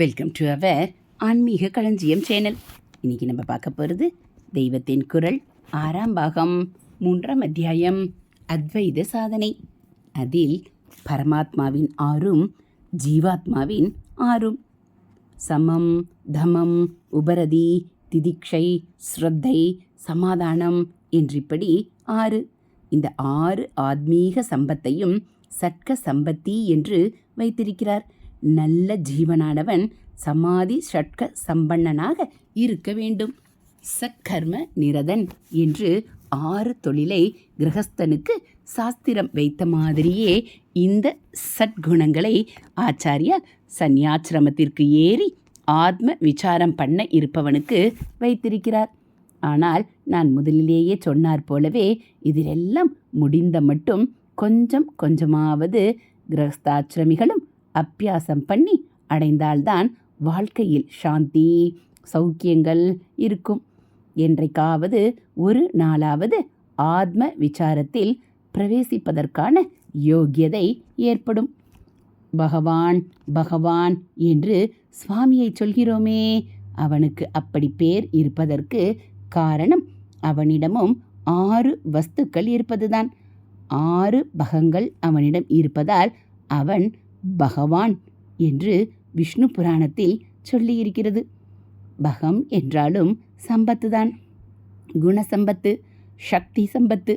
Welcome to our ஆன்மீக களஞ்சியம் channel இன்றைக்கி நம்ம பார்க்க போகிறது தெய்வத்தின் குரல் ஆறாம் பாகம் மூன்றாம் அத்தியாயம் அத்வைத சாதனை. அதில் பரமாத்மாவின் ஆறும் ஜீவாத்மாவின் ஆறும். சமம் தமம் உபரதி திதிக்ஷை ஸ்ரத்தை சமாதானம் என்றிப்படி ஆறு. இந்த ஆறு ஆத்மீக சம்பத்தையும் சட்க சம்பத்தி என்று வைத்திருக்கிறார். நல்ல ஜீவனானவன் சமாதி ஷட்க சம்பன்னனாக இருக்க வேண்டும். சக்கர்ம நிரதன் என்று ஆறு தொழிலை கிரகஸ்தனுக்கு சாஸ்திரம் வைத்த மாதிரியே இந்த சத்குணங்களை ஆச்சாரியா சந்நியாசிரமத்திற்கு ஏறி ஆத்ம விசாரம் பண்ண இருப்பவனுக்கு வைத்திருக்கிறார். ஆனால் நான் முதலிலேயே சொன்னார் போலவே இதிலெல்லாம் முடிந்த மட்டும் கொஞ்சம் கொஞ்சமாவது கிரகஸ்தாசிரமிகளும் அப்பியாசம் பண்ணி அடைந்தால்தான் வாழ்க்கையில் சாந்தி சௌக்கியங்கள் இருக்கும். என்றைக்காவது ஒரு நாளாவது ஆத்ம விசாரத்தில் பிரவேசிப்பதற்கான யோக்கியதை ஏற்படும். பகவான் பகவான் என்று சுவாமியை சொல்கிறோமே அவனுக்கு அப்படி பேர் இருப்பதற்கு காரணம் அவனிடமும் ஆறு வஸ்துக்கள் இருப்பதுதான். ஆறு பகங்கள் அவனிடம் இருப்பதால் அவன் பகவான் என்று விஷ்ணு புராணத்தில் சொல்லியிருக்கிறது. பகம் என்றாலும் சம்பத்து தான். குணசம்பத்து சக்தி சம்பத்து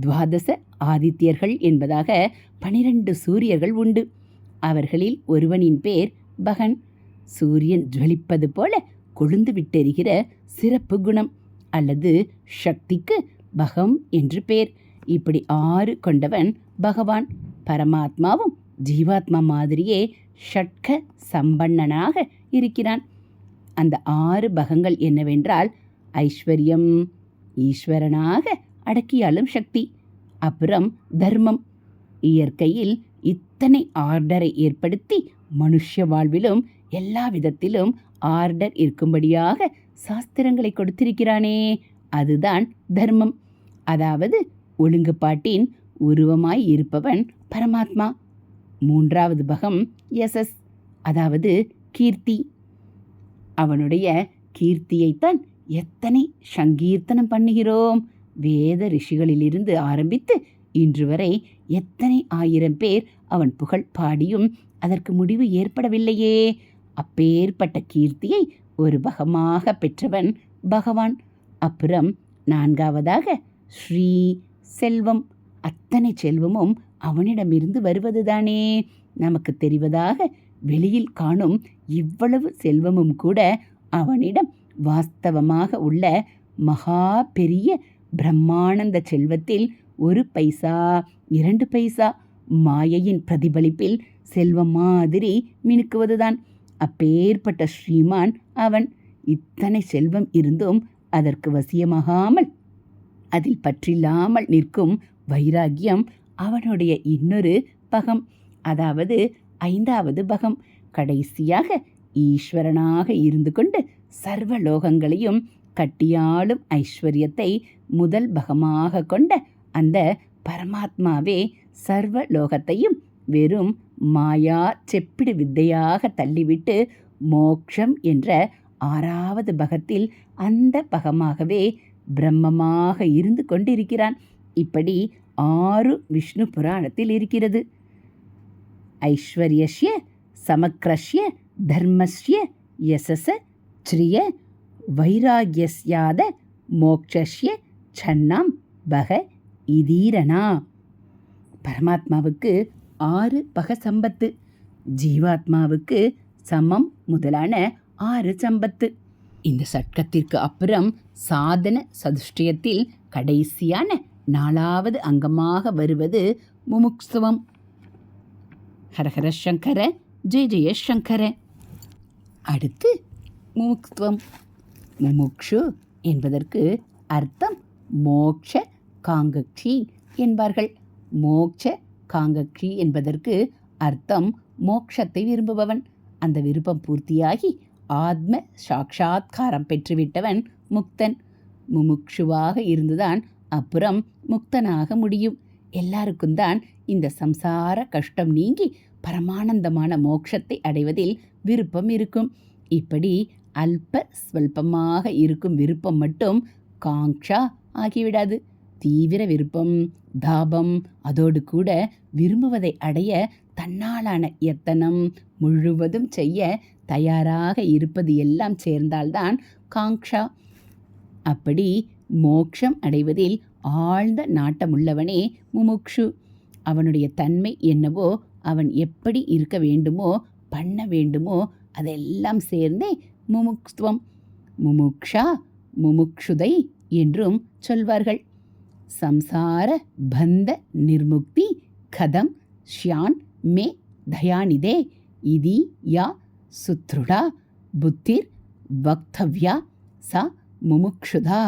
துவாதச ஆதித்யர்கள் என்பதாக பனிரெண்டு சூரியர்கள் உண்டு. அவர்களில் ஒருவனின் பேர் பகன். சூரியன் ஜுவலிப்பது போல கொழுந்து விட்டெறிகிற சிறப்பு குணம் அல்லது சக்திக்கு பகம் என்று பேர். இப்படி ஆறு கொண்டவன் பகவான். பரமாத்மாவும் ஜீவாத்மா மாதிரியே ஷட்க சம்பன்னனாக இருக்கிறான். அந்த ஆறு பகங்கள் என்னவென்றால் ஐஸ்வர்யம் ஈஸ்வரனாக அடக்கியாலும் சக்தி அப்புறம் தர்மம். இயற்கையில் இத்தனை ஆர்டரை ஏற்படுத்தி மனுஷ வாழ்விலும் எல்லா விதத்திலும் ஆர்டர் இருக்கும்படியாக சாஸ்திரங்களை கொடுத்திருக்கிறானே அதுதான் தர்மம். அதாவது ஒழுங்குபாட்டின் உருவமாய் இருப்பவன் பரமாத்மா. மூன்றாவது பகம் யசஸ் அதாவது கீர்த்தி. அவனுடைய கீர்த்தியைத்தான் எத்தனை சங்கீர்த்தனம் பண்ணுகிறோம். வேத ரிஷிகளிலிருந்து ஆரம்பித்து இன்று வரை எத்தனை ஆயிரம் பேர் அவன் புகழ் பாடியும் அதற்கு முடிவு ஏற்படவில்லையே. அப்பேற்பட்ட கீர்த்தியை ஒரு பகமாக பெற்றவன் பகவான். அப்புறம் நான்காவதாக ஸ்ரீ செல்வம். அத்தனை செல்வமும் அவனிடமிருந்து வருவதுதானே? நமக்கு தெரிவதாக வெளியில் காணும் இவ்வளவு செல்வமும் கூட அவனிடம் வாஸ்தவமாக உள்ள மகா பெரிய பிரம்மானந்த செல்வத்தில் ஒரு பைசா இரண்டு பைசா மாயையின் பிரதிபலிப்பில் செல்வம் மாதிரி மினுக்குவதுதான். அப்பேற்பட்ட ஸ்ரீமான் அவன் இத்தனை செல்வம் இருந்தும் அதற்கு வசியமாகாமல் அதில் பற்றில்லாமல் நிற்கும் வைராகியம் அவனுடைய இன்னொரு பகம் அதாவது ஐந்தாவது பகம். கடைசியாக ஈஸ்வரனாக இருந்து கொண்டு சர்வ லோகங்களையும் கட்டியாளும் ஐஸ்வர்யத்தை முதல் பகமாக கொண்ட அந்த பரமாத்மாவே சர்வ லோகத்தையும் வெறும் மாயா செப்பிடு வித்தையாக தள்ளிவிட்டு மோக்ஷம் என்ற ஆறாவது பகத்தில் அந்த பகமாகவே பிரம்மமாக இருந்து கொண்டிருக்கிறான். இப்படி ஆறு விஷ்ணு புராணத்தில் இருக்கிறது. ஐஸ்வர்யஸ்ய சமக்ரஷ்ய தர்மஸ்ய யசச ஸ்ரீய வைராகியஸ்யாத மோக்ஷஸ்ய சன்னாம் பக இதீரனா பரமாத்மாவுக்கு ஆறு பக சம்பத்து. ஜீவாத்மாவுக்கு சமம் முதலான ஆறு சம்பத்து. இந்த சட்கத்திற்கு அப்புறம் சாதன சதுஷ்டயத்தில் கடைசியான நாலாவது அங்கமாக வருவது முமுக்ஸ்துவம் ஹரஹர சங்கர ஜெய ஜெய சங்கர. அடுத்து முமுக்ஸ்துவம் முமுக்ஷு என்பதற்கு அர்த்தம் மோக்ஷ காங்கக்ஷி என்பார்கள். மோக்ஷ காங்கக்ஷி என்பதற்கு அர்த்தம் மோக்ஷத்தை விரும்புபவன். அந்த விருப்பம் பூர்த்தியாகி ஆத்ம சாட்சா்காரம் பெற்றுவிட்டவன் முக்தன். முமுக்ஷுவாக இருந்துதான் அப்புறம் முக்தனாக முடியும். எல்லாருக்கும் தான் இந்த சம்சார கஷ்டம் நீங்கி பரமானந்தமான மோட்சத்தை அடைவதில் விருப்பம் இருக்கும். இப்படி அல்ப ஸ்வல்பமாக இருக்கும் விருப்பம் மட்டும் காங்ஷா ஆகிவிடாது. தீவிர விருப்பம் தாபம் அதோடு கூட விரும்புவதை அடைய தன்னாலான எத்தனம் முழுவதும் செய்ய தயாராக இருப்பது எல்லாம் சேர்ந்தால்தான் காங்ஷா அப்படி மோட்சம் அடைவதில் ஆழ்ந்த நாட்டமுள்ளவனே முமுக்ஷு. அவனுடைய தன்மை என்னவோ அவன் எப்படி இருக்க வேண்டுமோ பண்ண வேண்டுமோ அதெல்லாம் சேர்ந்தே முமுக்ஸ்துவம். முமுக்ஷா முமுக்ஷுதை என்றும் சொல்வார்கள். சம்சார பந்த நிர்முக்தி கதம் ஷியான் மே தயானிதே இதி யா சுத்ருடா புத்திர் வக்தவ்யா சா முமுக்ஷுதா.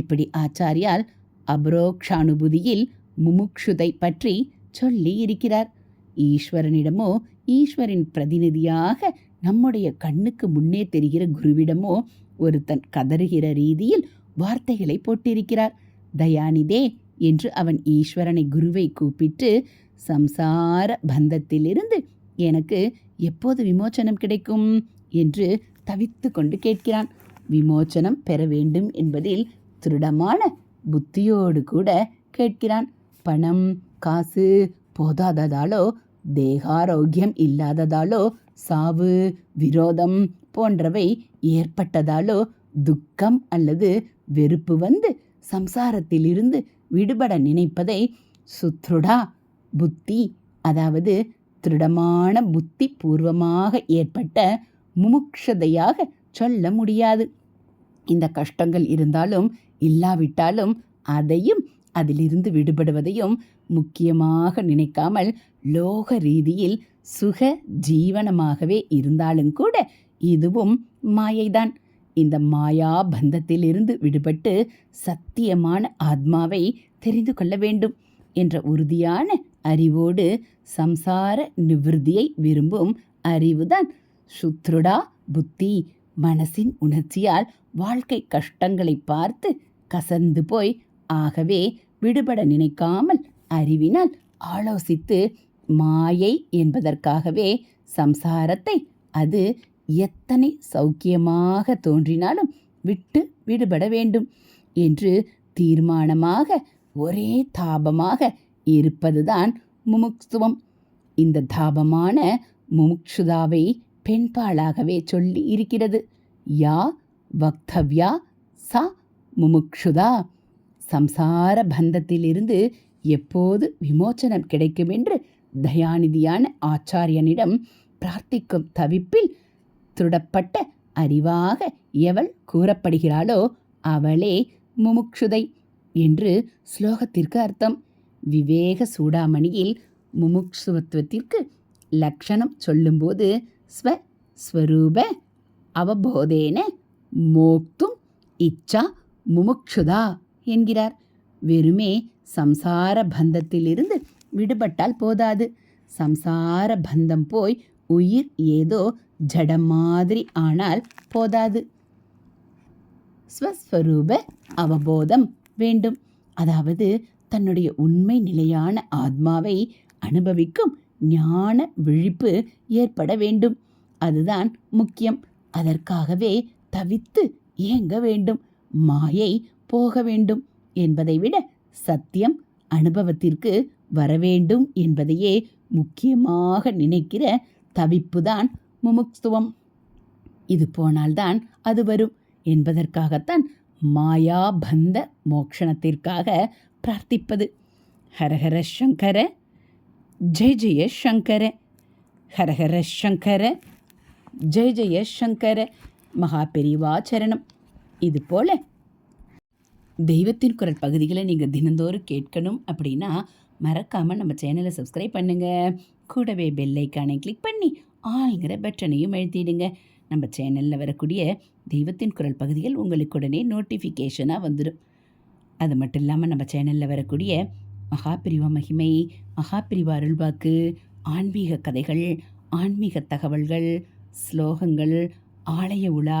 இப்படி ஆச்சாரியால் அபரோக்ஷானுபூதியில் முமுக்ஷுதை பற்றி சொல்லி இருக்கிறார் ஈஸ்வரனிடமோ ஈஸ்வரின் பிரதிநிதியாக நம்முடைய கண்ணுக்கு முன்னே தெரிகிற குருவிடமோ ஒருத்தன் கதறுகிற ரீதியில் வார்த்தைகளை போட்டிருக்கிறார். தயானிதே என்று அவன் ஈஸ்வரனை குருவை கூப்பிட்டு சம்சார பந்தத்திலிருந்து எனக்கு எப்போது விமோச்சனம் கிடைக்கும்? என்று தவித்து கொண்டு கேட்கிறான். விமோச்சனம் பெற வேண்டும் என்பதில் திருடமான புத்தியோடு கூட கேட்கிறான். பணம் காசு போதாததாலோ தேகாரோக்கியம் இல்லாததாலோ சாவு விரோதம் போன்றவை ஏற்பட்டதாலோ துக்கம் அல்லது வெறுப்பு வந்து சம்சாரத்திலிருந்து விடுபட நினைப்பதை சுத்ருடா புத்தி அதாவது திருடமான புத்தி பூர்வமாக ஏற்பட்ட முமுக்ஷதையாக சொல்ல முடியாது. இந்த கஷ்டங்கள் இருந்தாலும் இல்லாவிட்டாலும் அதையும் அதிலிருந்து விடுபடுவதையும் முக்கியமாக நினைக்காமல் லோக ரீதியில் சுக ஜீவனமாகவே இருந்தாலும் கூட இதுவும் மாயைதான். இந்த மாயா பந்தத்திலிருந்து விடுபட்டு சத்தியமான ஆத்மாவை தெரிந்து கொள்ள வேண்டும் என்ற உறுதியான அறிவோடு சம்சார நிவிருத்தியை விரும்பும் அறிவுதான் சுத்ருடா புத்தி. மனசின் உணர்ச்சியால் வாழ்க்கை கஷ்டங்களை பார்த்து கசந்து போய் ஆகவே விடுபட நினைக்காமல் அறிவினால் ஆலோசித்து மாயை என்பதற்காகவே சம்சாரத்தை அது எத்தனை சௌக்கியமாக தோன்றினாலும் விட்டு விடுபட வேண்டும் என்று தீர்மானமாக ஒரே தாபமாக இருப்பதுதான் முமுக்சுவம் இந்த தாபமான முமுக்ஷுதாவை பெண்பாளாகவே சொல்லி இருக்கிறது. யா வக்தவ்யா சா முமுக்ஷுதா சம்சார பந்தத்திலிருந்து எப்போது விமோச்சனம் கிடைக்கும் என்று தயாநிதியான ஆச்சாரியனிடம் பிரார்த்திக்கும் தவிப்பில் திருடப்பட்ட அறிவாக எவள் கூறப்படுகிறாளோ அவளே முமுக்ஷுதை என்று ஸ்லோகத்திற்கு அர்த்தம். விவேக சூடாமணியில் முமுக்ஷுவத்துவத்திற்கு லக்ஷணம் சொல்லும்போது ஸ்வ ஸ்வரூப அவபோதேன மோக்தும் இச்சா முமுக்ஷுதா என்கிறார். வெறுமே சம்சார பந்தத்திலிருந்து விடுபட்டால் போதாது. சம்சார பந்தம் போய் உயிர் ஏதோ ஜடம் மாதிரி ஆனால் போதாது. ஸ்வஸ்வரூப அவபோதம் வேண்டும். அதாவது தன்னுடைய உண்மை நிலையான ஆத்மாவை அனுபவிக்கும் ஞான விழிப்பு ஏற்பட வேண்டும். அதுதான் முக்கியம். அதற்காகவே தவித்து இயங்க வேண்டும். மாயை போக வேண்டும் என்பதை விட சத்தியம் அனுபவத்திற்கு வரவேண்டும் என்பதையே முக்கியமாக நினைக்கிற தவிப்புதான் முமுக்துவம். இது போனால்தான் அது வரும் என்பதற்காகத்தான் மாயா பந்த மோக்ஷணத்திற்காக பிரார்த்திப்பது. ஹரஹர சங்கர ஜெய ஜெய சங்கர ஹரஹர சங்கர ஜெய ஜெய சங்கர மகா பெரிவாச்சரணம் இது போல தெய்வத்தின் குரல் பகுதிகளை நீங்கள் தினந்தோறும் கேட்கணும் அப்படின்னா மறக்காமல் நம்ம சேனலை சப்ஸ்கிரைப் பண்ணுங்கள் கூடவே பெல்லைக்கானை கிளிக் பண்ணி ஆளுங்கிற பட்டனையும் எழுத்திடுங்க நம்ம சேனலில் வரக்கூடிய தெய்வத்தின் குரல் பகுதிகள் உங்களுக்கு உடனே நோட்டிஃபிகேஷனாக வந்துடும் அது மட்டும் இல்லாமல் நம்ம சேனலில் வரக்கூடிய மகாபிரிவா மகிமை மகாபிரிவா அருள்வாக்கு ஆன்மீக கதைகள் ஆன்மீக தகவல்கள் ஸ்லோகங்கள் ஆலய உலா